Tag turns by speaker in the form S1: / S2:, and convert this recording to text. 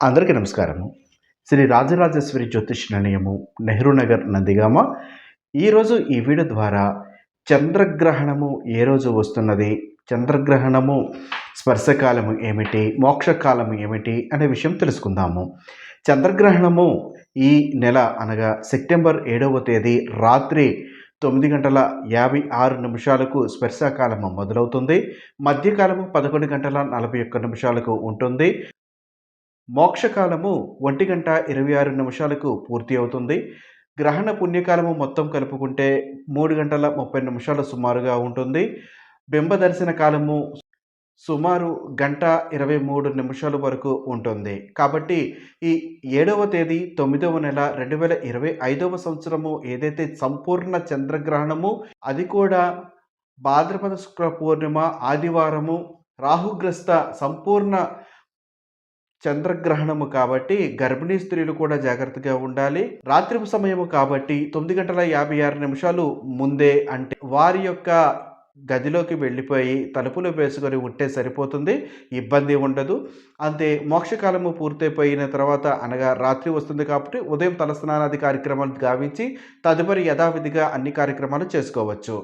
S1: అందరికీ నమస్కారము. శ్రీ రాజరాజేశ్వరి జ్యోతిష్ నిలయము నెహ్రూ నగర్ నందిగామ. ఈరోజు ఈ వీడియో ద్వారా చంద్రగ్రహణము ఏ రోజు వస్తున్నది చంద్రగ్రహణము స్పర్శకాలము ఏమిటి మోక్షకాలము ఏమిటి అనే విషయం తెలుసుకుందాము. చంద్రగ్రహణము ఈ నెల అనగా సెప్టెంబర్ ఏడవ తేదీ రాత్రి తొమ్మిది గంటల యాభై ఆరు నిమిషాలకు స్పర్శకాలము మొదలవుతుంది. మధ్యకాలము పదకొండు గంటల నలభై ఒక్క నిమిషాలకు ఉంటుంది. మోక్షకాలము ఒంటి గంట ఇరవై ఆరు నిమిషాలకు పూర్తి అవుతుంది. గ్రహణ పుణ్యకాలము మొత్తం కలుపుకుంటే మూడు గంటల ముప్పై నిమిషాలు సుమారుగా ఉంటుంది. బింబ దర్శన కాలము సుమారు గంట ఇరవై మూడు నిమిషాల వరకు ఉంటుంది. కాబట్టి ఈ ఏడవ తేదీ తొమ్మిదవ నెల రెండు వేల ఇరవై ఐదవ సంవత్సరము ఏదైతే సంపూర్ణ చంద్రగ్రహణము అది కూడా భాద్రపద శుక్ర పూర్ణిమ ఆదివారము రాహుగ్రస్త సంపూర్ణ చంద్రగ్రహణము కాబట్టి గర్భిణీ స్త్రీలు కూడా జాగ్రత్తగా ఉండాలి. రాత్రి సమయము కాబట్టి తొమ్మిది గంటల యాభై ఆరు నిమిషాలు ముందే అంటే వారి యొక్క గదిలోకి వెళ్ళిపోయి తలుపులు వేసుకొని ఉంటే సరిపోతుంది ఇబ్బంది ఉండదు. అంతే మోక్షకాలము పూర్తయిపోయిన తర్వాత అనగా రాత్రి వస్తుంది కాబట్టి ఉదయం తలస్నానాది కార్యక్రమాలు గావించి తదుపరి యథావిధిగా అన్ని కార్యక్రమాలు చేసుకోవచ్చు.